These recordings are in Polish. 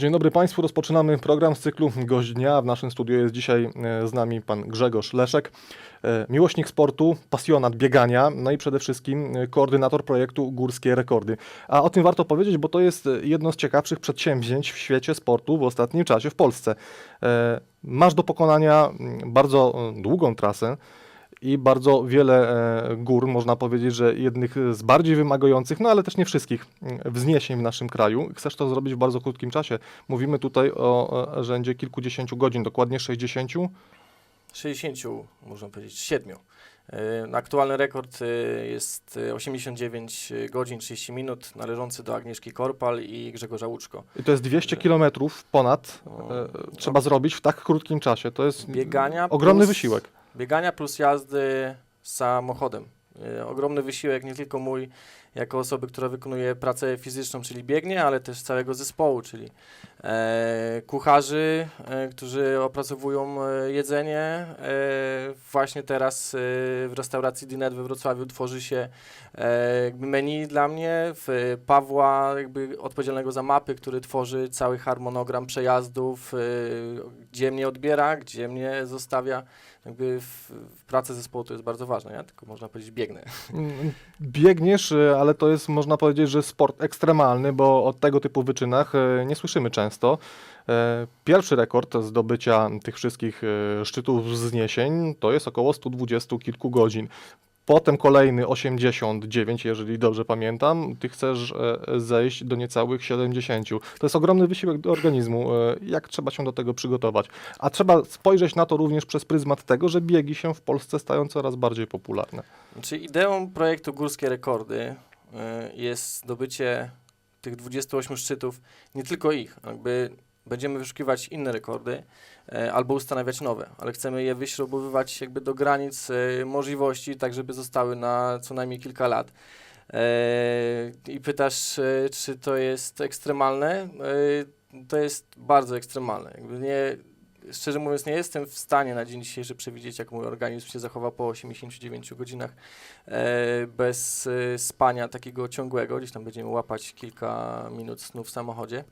Dzień dobry Państwu, rozpoczynamy program z cyklu Gość Dnia. W naszym studiu jest dzisiaj e, z nami pan Grzegorz Leszek, e, miłośnik sportu, pasjonat biegania, no i przede wszystkim e, koordynator projektu Górskie Rekordy. A o tym warto powiedzieć, bo to jest jedno z ciekawszych przedsięwzięć w świecie sportu w ostatnim czasie w Polsce. Masz do pokonania mm, bardzo długą trasę, i bardzo wiele e, gór, można powiedzieć, że jednych z bardziej wymagających, no ale też nie wszystkich mm, wzniesień w naszym kraju. Chcesz to zrobić w bardzo krótkim czasie. Mówimy tutaj o e, rzędzie kilkudziesięciu godzin, dokładnie 60. 60, można powiedzieć, 7. Yy, Aktualny rekord yy, jest yy, 89 godzin 30 minut, należący do Agnieszki Korpal i Grzegorza Łuczko. I to jest 200 kilometrów ponad No, e, trzeba zrobić w tak krótkim czasie. To jest ogromny wysiłek. Biegania plus jazdy samochodem. Yy, Ogromny wysiłek, nie tylko mój, jako osoby, która wykonuje pracę fizyczną, czyli biegnie, ale też całego zespołu, czyli e, kucharzy, e, którzy opracowują e, jedzenie. E, właśnie teraz e, w restauracji Dinet we Wrocławiu tworzy się e, menu dla mnie, w Pawła jakby odpowiedzialnego za mapy, który tworzy cały harmonogram przejazdów, gdzie mnie odbiera, gdzie mnie zostawia. Jakby w, w pracy zespołu to jest bardzo ważne, nie? tylko można powiedzieć biegnę. Mm, Biegniesz, ale to jest, można powiedzieć, że sport ekstremalny, bo o tego typu wyczynach e, nie słyszymy często. E, Pierwszy rekord zdobycia tych wszystkich e, szczytów wzniesień to jest około 120 kilku godzin. Potem kolejny 89, jeżeli dobrze pamiętam. Ty chcesz zejść do niecałych 70. To jest ogromny wysiłek do organizmu. Jak trzeba się do tego przygotować? A trzeba spojrzeć na to również przez pryzmat tego, że biegi się w Polsce stają coraz bardziej popularne. Znaczy ideą projektu Górskie Rekordy jest zdobycie tych 28 szczytów, nie tylko ich, jakby będziemy wyszukiwać inne rekordy y, albo ustanawiać nowe, ale chcemy je wyśrubowywać jakby do granic y, możliwości, tak żeby zostały na co najmniej kilka lat. Y, I pytasz, y, czy to jest ekstremalne? Y, To jest bardzo ekstremalne. Jakby nie, szczerze mówiąc, nie jestem w stanie na dzień dzisiejszy przewidzieć, jak mój organizm się zachowa po 89 godzinach e, bez e, spania takiego ciągłego. Gdzieś tam będziemy łapać kilka minut snu w samochodzie.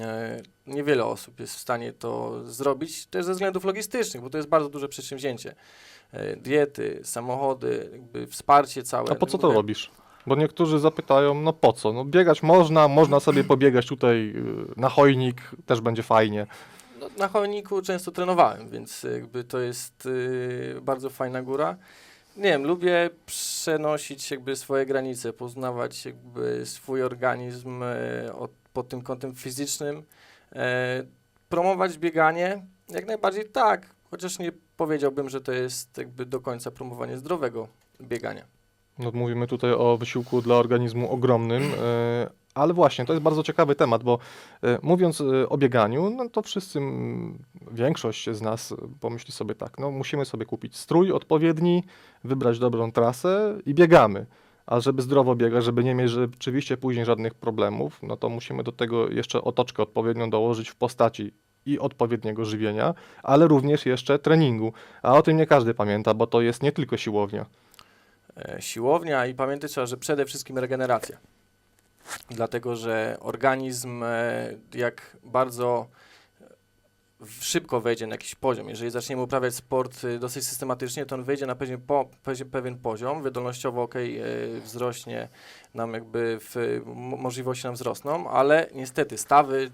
E, niewiele osób jest w stanie to zrobić, też ze względów logistycznych, bo to jest bardzo duże przedsięwzięcie. Diety, samochody, wsparcie całe. A po co to robisz? Bo niektórzy zapytają, no po co? No biegać można, można sobie pobiegać tutaj y, na chojnik, też będzie fajnie. Na chojniku często trenowałem, więc jakby to jest y, bardzo fajna góra. Nie wiem, lubię przenosić jakby swoje granice, poznawać jakby swój organizm e, od, pod tym kątem fizycznym, e, promować bieganie, jak najbardziej tak, chociaż nie powiedziałbym, że to jest jakby do końca promowanie zdrowego biegania. No, mówimy tutaj o wysiłku dla organizmu ogromnym, y, ale właśnie, to jest bardzo ciekawy temat, bo y, mówiąc y, o bieganiu, no to wszyscy, mm, większość z nas pomyśli sobie tak, no musimy sobie kupić strój odpowiedni, wybrać dobrą trasę i biegamy. A żeby zdrowo biegać, żeby nie mieć rzeczywiście później żadnych problemów, no to musimy do tego jeszcze otoczkę odpowiednią dołożyć w postaci i odpowiedniego żywienia, ale również jeszcze treningu. A o tym nie każdy pamięta, bo to jest nie tylko siłownia. e, siłownia i pamiętać trzeba, że przede wszystkim regeneracja. Dlatego, że organizm e, jak bardzo szybko wejdzie na jakiś poziom. Jeżeli zaczniemy uprawiać sport y, dosyć systematycznie, to on wejdzie na pewien, po, pewien poziom. Wydolnościowo ok, wzrośnie nam jakby w, możliwości nam wzrosną, ale niestety stawy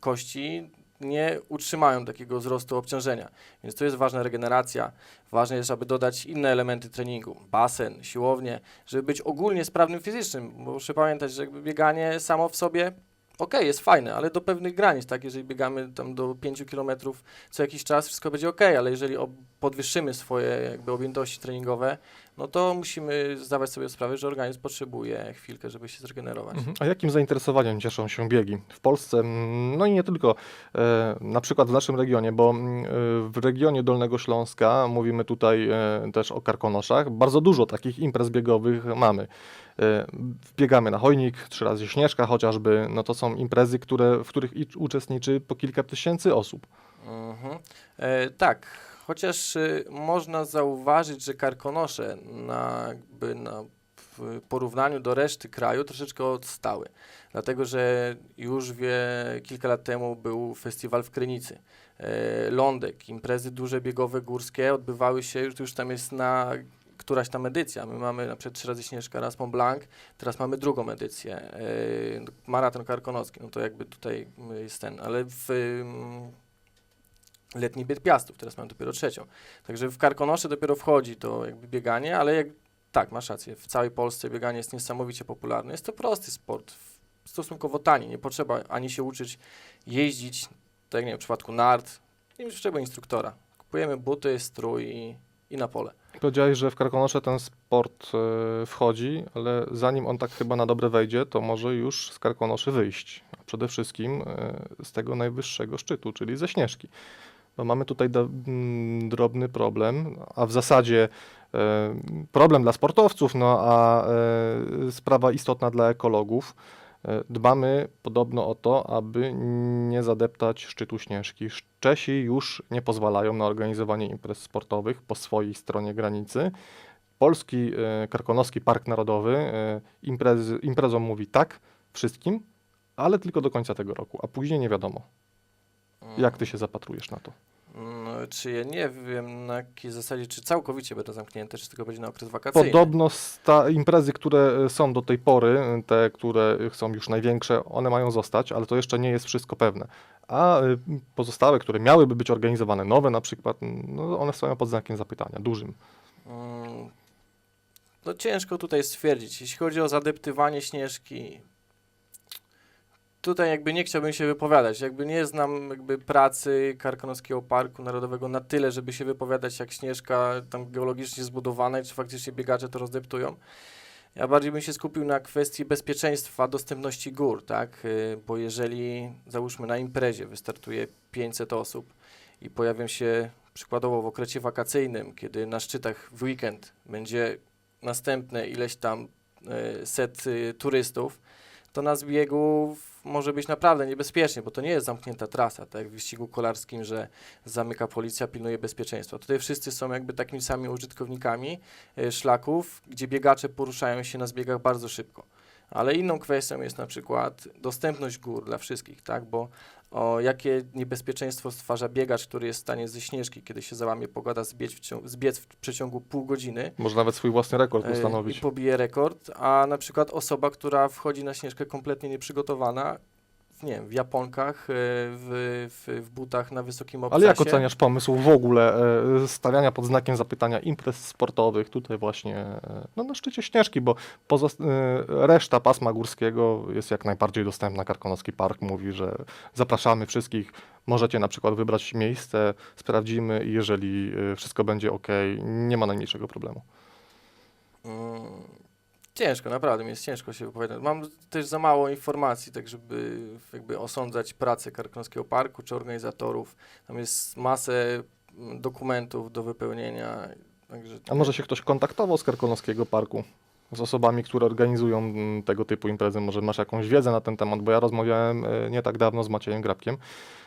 kości nie utrzymają takiego wzrostu obciążenia. Więc tu jest ważna regeneracja. Ważne jest, aby dodać inne elementy treningu, basen, siłownię, żeby być ogólnie sprawnym fizycznym. Bo Muszę pamiętać, że bieganie samo w sobie okej, jest fajne, ale do pewnych granic, tak? Jeżeli biegamy tam do 5 km co jakiś czas, wszystko będzie ok, ale jeżeli podwyższymy swoje jakby objętości treningowe, no to musimy zdawać sobie sprawę, że organizm potrzebuje chwilkę, żeby się zregenerować. Mhm. A jakim zainteresowaniem cieszą się biegi w Polsce? Mm, No i nie tylko, e, na przykład w naszym regionie, bo mm, e, w regionie Dolnego Śląska, mówimy tutaj e, też o Karkonoszach, bardzo dużo takich imprez biegowych mamy. E, Biegamy na Chojnik, trzy razy Śnieżka chociażby, no to są imprezy, które, w których uczestniczy po kilka tysięcy osób. Mhm. E, tak, chociaż y, można zauważyć, że karkonosze na, jakby na w porównaniu do reszty kraju troszeczkę odstały. Dlatego, że już wie, kilka lat temu był festiwal w Krynicy. E, Lądek, imprezy duże biegowe górskie odbywały się, już, już tam jest na któraś tam edycja. My mamy na przykład trzy razy Śnieżka, raz Mont Blanc, teraz mamy drugą edycję. E, Maraton Karkonoski, no to jakby tutaj jest ten, ale w letni bieg Piastów, teraz mamy dopiero trzecią. Także w Karkonosze dopiero wchodzi to jakby bieganie, ale jak, tak, masz rację, w całej Polsce bieganie jest niesamowicie popularne. Jest to prosty sport, stosunkowo tani, nie potrzeba ani się uczyć jeździć, tak jak nie wiem, w przypadku nart, nie potrzeba instruktora. Kupujemy buty, strój i, i na pole. Powiedziałeś, że w Karkonosze ten sport e, wchodzi, ale zanim on tak chyba na dobre wejdzie, to może już z Karkonoszy wyjść. A przede wszystkim e, z tego najwyższego szczytu, czyli ze Śnieżki. Bo mamy tutaj do, mm, drobny problem, a w zasadzie e, problem dla sportowców, no a e, sprawa istotna dla ekologów. E, Dbamy podobno o to, aby nie zadeptać szczytu Śnieżki. Czesi już nie pozwalają na organizowanie imprez sportowych po swojej stronie granicy. Polski e, Karkonoski Park Narodowy e, imprezy, imprezom mówi tak wszystkim, ale tylko do końca tego roku, a później nie wiadomo. Jak ty się zapatrujesz na to? No, czy ja nie wiem na jakiej zasadzie, czy całkowicie będą zamknięte, czy tylko będzie na okres wakacyjny. Podobno sta, imprezy, które e, są do tej pory, e, te, które są już największe, one mają zostać, ale to jeszcze nie jest wszystko pewne. A e, pozostałe, które miałyby być organizowane, nowe na przykład, no, one stoją pod znakiem zapytania, dużym. Mm, No ciężko tutaj stwierdzić. Jeśli chodzi o zadeptywanie Śnieżki, tutaj jakby nie chciałbym się wypowiadać. Jakby nie znam jakby pracy Karkonoskiego Parku Narodowego na tyle, żeby się wypowiadać jak Śnieżka tam geologicznie zbudowana czy faktycznie biegacze to rozdeptują. Ja bardziej bym się skupił na kwestii bezpieczeństwa, dostępności gór, tak? Y, Bo jeżeli załóżmy na imprezie wystartuje 500 osób i pojawią się przykładowo w okresie wakacyjnym, kiedy na szczytach w weekend będzie następne ileś tam e, set y, turystów, to na zbiegu może być naprawdę niebezpiecznie, bo to nie jest zamknięta trasa, tak jak w wyścigu kolarskim, że zamyka policja, pilnuje bezpieczeństwa. Tutaj wszyscy są jakby takimi samymi użytkownikami e, szlaków, gdzie biegacze poruszają się na zbiegach bardzo szybko. Ale inną kwestią jest na przykład dostępność gór dla wszystkich, tak? Bo o jakie niebezpieczeństwo stwarza biegacz, który jest w stanie ze śnieżki, kiedy się załamie pogoda, zbiec w, ciągu, zbiec w przeciągu pół godziny Może nawet swój własny rekord e, ustanowić. i pobije rekord, a na przykład osoba, która wchodzi na śnieżkę kompletnie nieprzygotowana, nie wiem, w japonkach, e, w, w, w butach na wysokim obcasie. Ale jak oceniasz pomysł w ogóle e, stawiania pod znakiem zapytania imprez sportowych tutaj właśnie e, no, na szczycie Śnieżki, bo reszta pasma górskiego jest jak najbardziej dostępna. Karkonoski Park mówi, że zapraszamy wszystkich, możecie na przykład wybrać miejsce, sprawdzimy i jeżeli wszystko będzie ok, nie ma najmniejszego problemu. Mm, Ciężko, naprawdę mi jest ciężko się wypowiadać. Mam też za mało informacji, tak żeby jakby osądzać pracę Karkonoskiego Parku czy organizatorów. Tam jest masę mm, dokumentów do wypełnienia. Także A może się ktoś kontaktował z Karkonoskiego Parku? Z osobami, które organizują mm, tego typu imprezy, może masz jakąś wiedzę na ten temat, bo ja rozmawiałem e, nie tak dawno z Maciejem Grabkiem,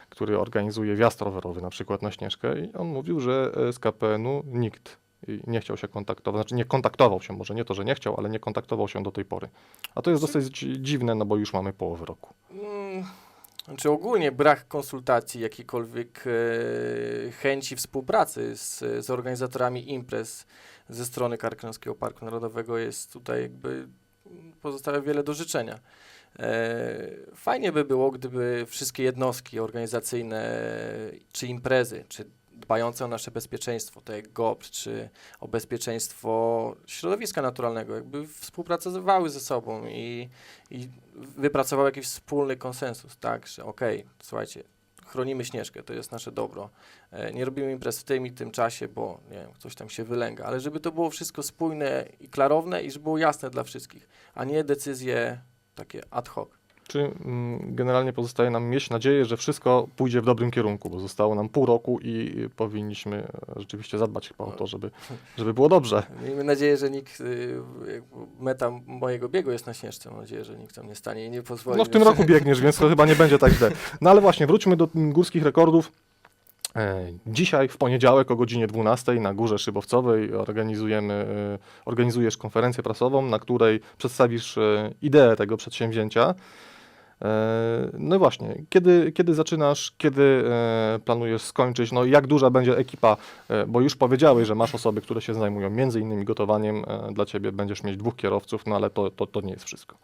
który organizuje wjazd rowerowy na przykład na Śnieżkę i on mówił, że e, z KPN-u nikt i nie chciał się kontaktować, znaczy nie kontaktował się, może nie to, że nie chciał, ale nie kontaktował się do tej pory. A to jest dosyć dziwne, no bo już mamy połowę roku. Mm, Znaczy ogólnie brak konsultacji, jakiejkolwiek e, chęci współpracy z, z organizatorami imprez ze strony Karkonoskiego Parku Narodowego jest tutaj jakby mm, pozostawia wiele do życzenia. E, fajnie by było, gdyby wszystkie jednostki organizacyjne, czy imprezy, czy dbające o nasze bezpieczeństwo, tak jak GOPS, czy o bezpieczeństwo środowiska naturalnego, jakby współpracowały ze sobą i, i wypracował jakiś wspólny konsensus, tak, że okej, słuchajcie, chronimy Śnieżkę, to jest nasze dobro. E, nie robimy imprez w tym i tym czasie, bo nie wiem, ktoś tam się wylęga, ale żeby to było wszystko spójne i klarowne i żeby było jasne dla wszystkich, a nie decyzje takie ad hoc. Czy mm, generalnie pozostaje nam mieć nadzieję, że wszystko pójdzie w dobrym kierunku, bo zostało nam pół roku i powinniśmy rzeczywiście zadbać chyba o to, żeby, żeby było dobrze. Miejmy nadzieję, że nikt, y, meta mojego biegu jest na Śnieżce, mam nadzieję, że nikt tam nie stanie i nie pozwoli. No w tym roku biegniesz, więc to chyba nie będzie tak źle. No ale właśnie, wróćmy do górskich rekordów. E, Dzisiaj w poniedziałek o godzinie 12 na Górze Szybowcowej organizujemy, e, organizujesz konferencję prasową, na której przedstawisz e, ideę tego przedsięwzięcia. E, No właśnie, kiedy, kiedy zaczynasz, kiedy e, planujesz skończyć, no jak duża będzie ekipa, e, bo już powiedziałeś, że masz osoby, które się zajmują między innymi gotowaniem, dla Ciebie będziesz mieć dwóch kierowców, no ale to, to, to nie jest wszystko.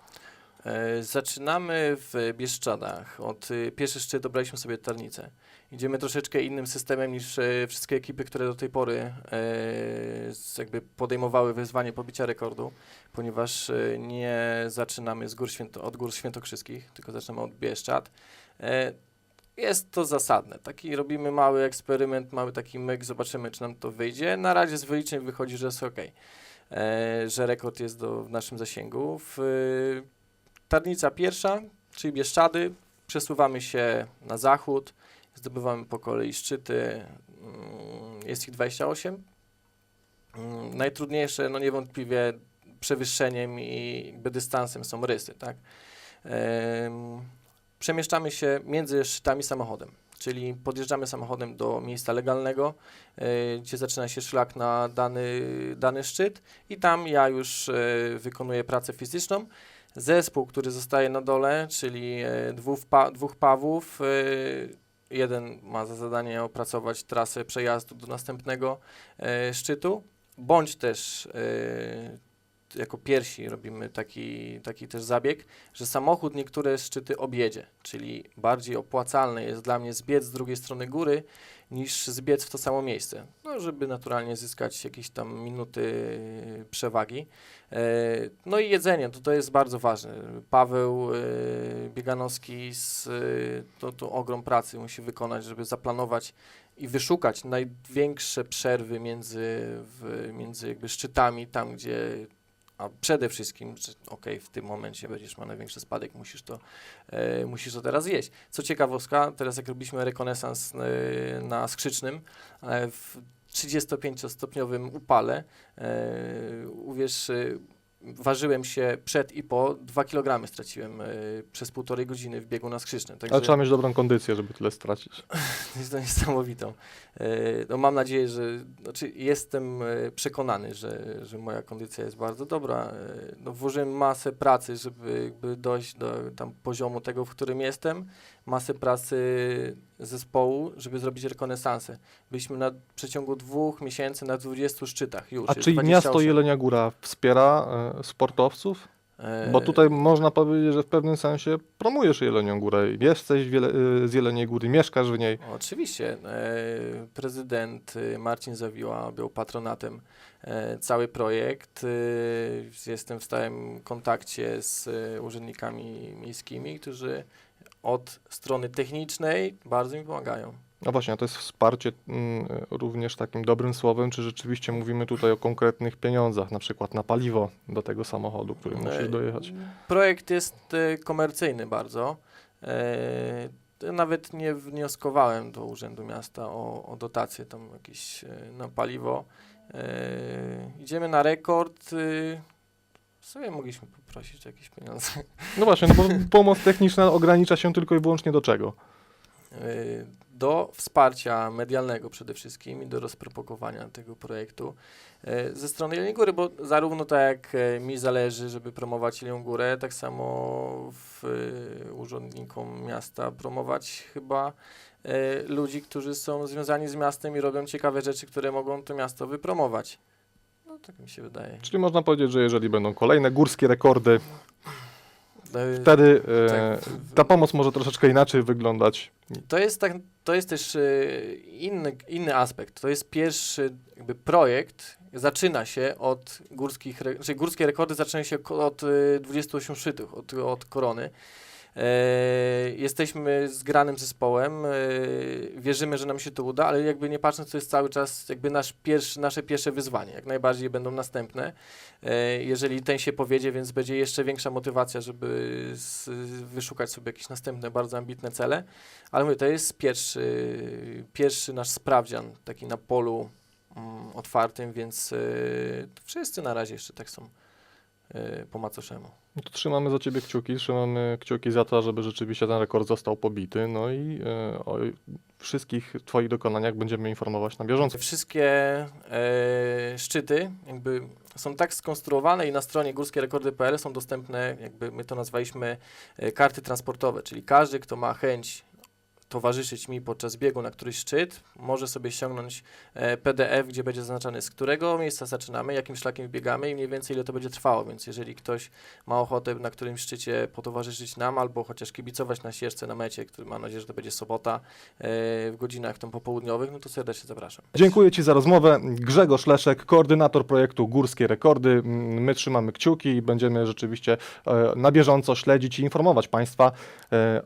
Zaczynamy w Bieszczadach. Od y, pierwszy szczyt dobraliśmy sobie Tarnicę. Idziemy troszeczkę innym systemem niż e, wszystkie ekipy, które do tej pory e, jakby podejmowały wyzwanie pobicia rekordu, ponieważ e, nie zaczynamy z gór święto, od gór świętokrzyskich, tylko zaczynamy od Bieszczad. E, Jest to zasadne. Taki robimy mały eksperyment, mały taki myk, zobaczymy, czy nam to wyjdzie. Na razie z wyliczeń wychodzi, że jest ok, że rekord jest do, w naszym zasięgu. W, Tarnica pierwsza, czyli Bieszczady, przesuwamy się na zachód, zdobywamy po kolei szczyty, mm, jest ich 28. Mm, Najtrudniejsze, no niewątpliwie przewyższeniem i dystansem są rysy, tak? Em, Przemieszczamy się między szczytami samochodem, czyli podjeżdżamy samochodem do miejsca legalnego, e, gdzie zaczyna się szlak na dany, dany szczyt i tam ja już e, wykonuję pracę fizyczną. Zespół, który zostaje na dole, czyli e, dwóch, pa, dwóch Pawłów, e, jeden ma za zadanie opracować trasę przejazdu do następnego e, szczytu, bądź też e, jako pierwsi robimy taki, taki też zabieg, że samochód niektóre szczyty objedzie, czyli bardziej opłacalne jest dla mnie zbiec z drugiej strony góry niż zbiec w to samo miejsce, no żeby naturalnie zyskać jakieś tam minuty przewagi. E, No i jedzenie, to, to jest bardzo ważne. Paweł e, Bieganowski z, e, to, to ogrom pracy musi wykonać, żeby zaplanować i wyszukać największe przerwy między, w, między jakby szczytami, tam gdzie a przede wszystkim, okej, w tym momencie będziesz miał największy spadek, musisz to, e, musisz to teraz jeść. Co ciekawostka, teraz jak robiliśmy rekonesans e, na Skrzycznym, e, w 35-stopniowym upale, e, uwierz, e, ważyłem się przed i po, 2 kg straciłem e, przez półtorej godziny w biegu na Skrzycznym. Ale trzeba mieć dobrą kondycję, żeby tyle stracić. jest to niesamowitą. E, No mam nadzieję, że, znaczy jestem e, przekonany, że, że moja kondycja jest bardzo dobra. E, No włożyłem masę pracy, żeby jakby dojść do tam poziomu tego, w którym jestem, masę pracy zespołu, żeby zrobić rekonesansę. Byliśmy na przeciągu dwóch miesięcy na 20 szczytach już. A czyli miasto 28. Jelenia Góra wspiera e, sportowców? E, Bo tutaj można powiedzieć, że w pewnym sensie promujesz Jelenią Górę. Jesteś wiele, y, z Jeleniej Góry, mieszkasz w niej. Oczywiście. E, prezydent e, Marcin Zawiła był patronatem e, cały projekt. E, jestem w stałym kontakcie z e, urzędnikami miejskimi, którzy od strony technicznej bardzo mi pomagają. No właśnie, a to jest wsparcie mm, również takim dobrym słowem, czy rzeczywiście mówimy tutaj o konkretnych pieniądzach, na przykład na paliwo do tego samochodu, który musisz E, dojechać. Projekt jest e, komercyjny bardzo. To nawet nie wnioskowałem do Urzędu Miasta o, o dotację tam jakieś na paliwo. Idziemy na rekord. E, sobie mogliśmy poprosić o jakieś pieniądze. No właśnie, no bo pomoc techniczna ogranicza się tylko i wyłącznie do czego? Y, do wsparcia medialnego przede wszystkim i do rozpropagowania tego projektu y, ze strony Jeleniej Góry, bo zarówno tak jak e, mi zależy, żeby promować Jelenią Górę, tak samo w, urzędnikom miasta promować chyba ludzi, którzy są związani z miastem i robią ciekawe rzeczy, które mogą to miasto wypromować. No tak mi się wydaje. Czyli można powiedzieć, że jeżeli będą kolejne górskie rekordy, E, wtedy e, tak. ta pomoc może troszeczkę inaczej wyglądać. To jest, tak, to jest też e, inny, inny aspekt. To jest pierwszy jakby projekt, zaczyna się od górskich, re- czyli górskie rekordy zaczynają się ko- od e, 28 szczytów, od, od korony. E, jesteśmy zgranym zespołem, e, wierzymy, że nam się to uda, ale jakby nie patrząc, to jest cały czas jakby nasz pierwszy, nasze pierwsze wyzwanie. Jak najbardziej będą następne. E, jeżeli ten się powiedzie, więc będzie jeszcze większa motywacja, żeby z, wyszukać sobie jakieś następne bardzo ambitne cele. Ale mówię, to jest pierwszy, pierwszy nasz sprawdzian, taki na polu mm, otwartym, więc y, wszyscy na razie jeszcze tak są po macoszemu. No to trzymamy za Ciebie kciuki, trzymamy kciuki za to, żeby rzeczywiście ten rekord został pobity, no i e, o wszystkich Twoich dokonaniach będziemy informować na bieżąco. Wszystkie e, szczyty jakby są tak skonstruowane i na stronie górskierekordy.pl są dostępne, jakby my to nazwaliśmy e, karty transportowe, czyli każdy, kto ma chęć towarzyszyć mi podczas biegu na któryś szczyt, może sobie ściągnąć e, PDF, gdzie będzie zaznaczane z którego miejsca zaczynamy, jakim szlakiem biegamy i mniej więcej ile to będzie trwało, więc jeżeli ktoś ma ochotę na którymś szczycie potowarzyszyć nam albo chociaż kibicować na ścieżce na mecie, który mam nadzieję, że to będzie sobota e, w godzinach tam popołudniowych, no to serdecznie zapraszam. Dziękuję Ci za rozmowę. Grzegorz Leszek, koordynator projektu Górskie Rekordy. My trzymamy kciuki i będziemy rzeczywiście e, na bieżąco śledzić i informować Państwa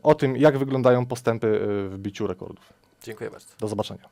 o tym, jak wyglądają postępy w biciu rekordów. Dziękuję bardzo. Do zobaczenia.